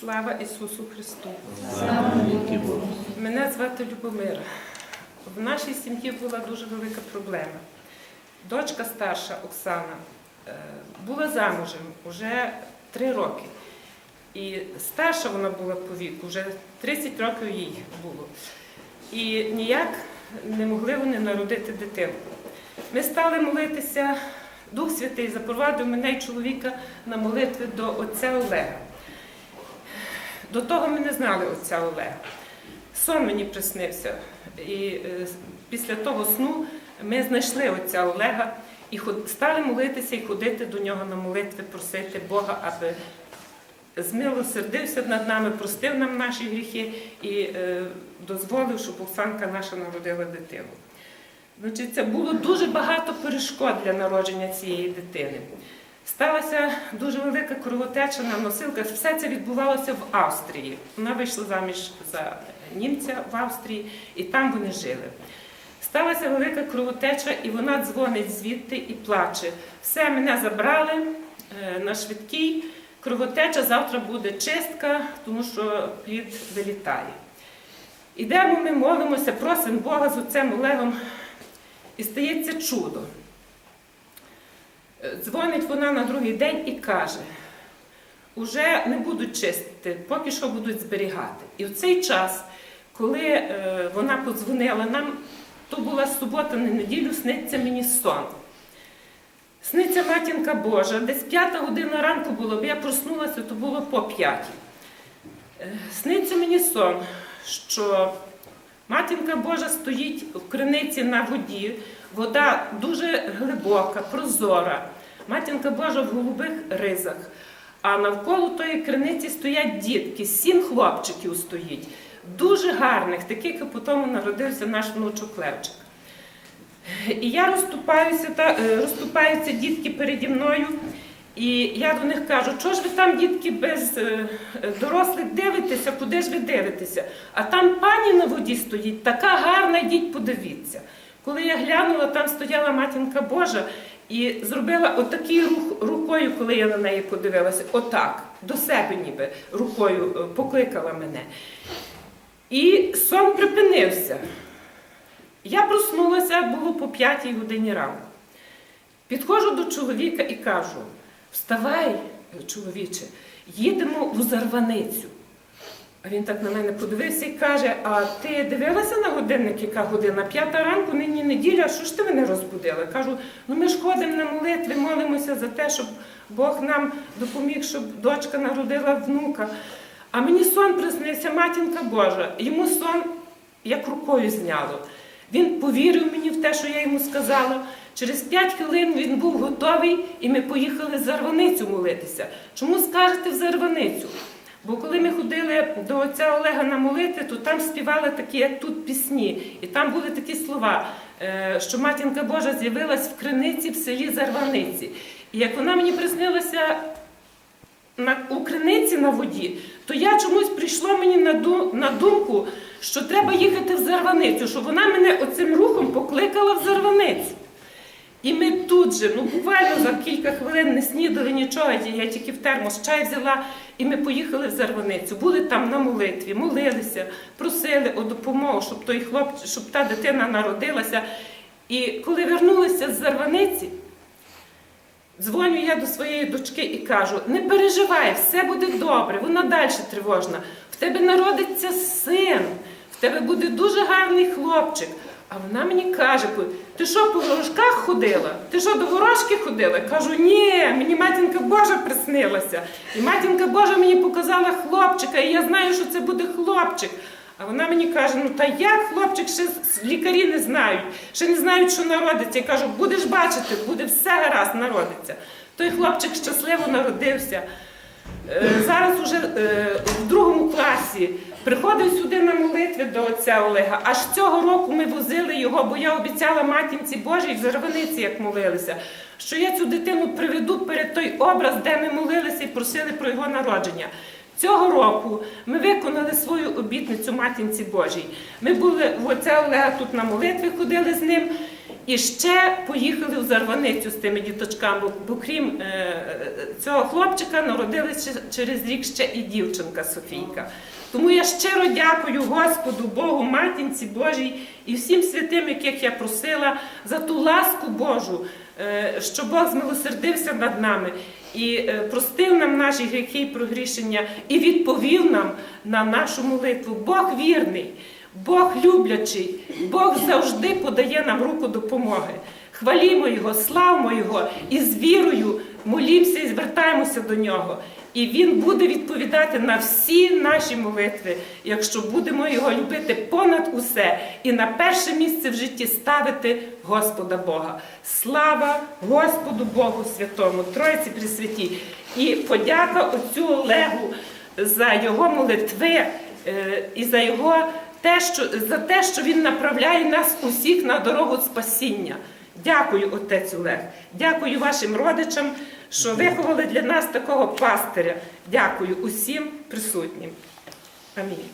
Слава Ісусу Христу! Слава. Мене звати Любомира. В нашій сім'ї була дуже велика проблема. Дочка старша Оксана е, була замужем уже три роки. І старша вона була по віку, вже 30 років їй було. І ніяк не могли вони народити дитину. Ми стали молитися, Дух Святий запровадив мене і чоловіка на молитви до отця Олега. До того ми не знали отця Олега. Сон мені приснився. І е, після того сну ми знайшли отця Олега і стали молитися і ходити до нього на молитви, просити Бога, аби змилосердився над нами, простив нам наші гріхи і е, дозволив, щоб Оксанка наша народила дитину. Значить, це було дуже багато перешкод для народження цієї дитини. Сталася дуже велика кровотеча на носилках. Все це відбувалося в Австрії. Вона вийшла заміж за німця в Австрії, і там вони жили. Сталася велика кровотеча, і вона дзвонить звідти і плаче. Все, мене забрали е, на швидкій. Кровотеча, завтра буде чистка, тому що плід вилітає. Ідемо, ми молимося, просимо Бога з отцем Олегом, і стається чудо. Дзвонить вона на другий день і каже: уже не будуть чистити, поки що будуть зберігати. І в цей час, коли е, вона подзвонила нам, то була субота на неділю, сниться мені сон. Сниться матінка Божа, десь п'ята година ранку було, бо я проснулася, то було по п'ятій. Е, Сниться мені сон, що матінка Божа стоїть в криниці на воді, вода дуже глибока, прозора. Матінка Божа в голубих ризах. А навколо тої криниці стоять дітки, сім хлопчиків стоїть, дуже гарних, таких, як по тому народився наш внучок Левчик. І я розступаюся, та, е, розступаються дітки переді мною, і я до них кажу, чого ж ви там, дітки, без е, дорослих дивитеся, куди ж ви дивитеся? А там пані на воді стоїть, така гарна, йдіть, подивіться. Коли я глянула, там стояла матінка Божа і зробила отакий рух рукою, коли я на неї подивилася, отак, до себе ніби рукою е, покликала мене. І сон припинився. Я проснулася, було по п'ятій годині ранку. Підходжу до чоловіка і кажу: вставай, чоловіче, їдемо в Зарваницю. А він так на мене подивився і каже: А ти дивилася на годинник, яка година? П'ята ранку, нині неділя, що ж ти мене розбудила? Кажу, ну ми ж ходимо на молитви, молимося за те, щоб Бог нам допоміг, щоб дочка народила внука. А мені сон приснився, матінка Божа. Йому сон як рукою зняло. Він повірив мені в те, що я йому сказала. Через п'ять хвилин він був готовий, і ми поїхали в Зарваницю молитися. Чому скажете в Зарваницю? Бо коли ми ходили до отця Олега на молитви, то там співали такі, як тут пісні, і там були такі слова, е, що матінка Божа з'явилась в криниці в селі Зарваниці. І як вона мені приснилася на, у криниці на воді, то я чомусь прийшло мені на, ду, на думку, що треба їхати в Зарваницю, що вона мене оцим рухом покликала в Зарваницю. І ми тут же, ну буквально за кілька хвилин не снідали нічого, я тільки в термос чай взяла, і ми поїхали в Зарваницю. Були там на молитві, молилися, просили о допомогу, щоб той хлоп, щоб та дитина народилася. І коли вернулися з Зарваниці, Дзвоню я до своєї дочки і кажу: не переживай, все буде добре, вона далі тривожна. В тебе народиться син, в тебе буде дуже гарний хлопчик. А вона мені каже: ти що по ворожках ходила? Ти що до ворожки ходила? Кажу, ні, мені матінка Божа приснилася. І матінка Божа мені показала хлопчика, і я знаю, що це буде хлопчик. А вона мені каже: ну та як хлопчик ще лікарі не знають, ще не знають, що народиться. Я кажу, будеш бачити, буде все гаразд, народиться. Той хлопчик щасливо народився. Е, Зараз уже е, в другому класі приходив сюди на молитви до отця Олега. Аж цього року ми возили його, бо я обіцяла матінці Божій в Зарваниці, як молилися, що я цю дитину приведу перед той образ, де ми молилися і просили про його народження. Цього року ми виконали свою обітницю матінці Божій. Ми були в отця Олега тут на молитві, ходили з ним. І ще поїхали в Зарваницю з тими діточками, бо, крім е, цього хлопчика народилася через рік ще і дівчинка Софійка. Тому я щиро дякую Господу, Богу, Матінці Божій і всім святим, яких я просила, за ту ласку Божу, е, що Бог змилосердився над нами і е, простив нам наші гріхи і прогрішення, і відповів нам на нашу молитву. Бог вірний. Бог люблячий, Бог завжди подає нам руку допомоги. Хвалімо Його, славмо Його і з вірою молімося і звертаємося до нього. І Він буде відповідати на всі наші молитви, якщо будемо його любити понад усе і на перше місце в житті ставити Господа Бога. Слава Господу Богу Святому, Тройці Пресвятій. І подяка отцю Олегу за його молитви е, і за його те, що, за те, що він направляє нас усіх на дорогу спасіння. Дякую, отець Олег. Дякую вашим родичам, що виховали для нас такого пастиря. Дякую усім присутнім. Амінь.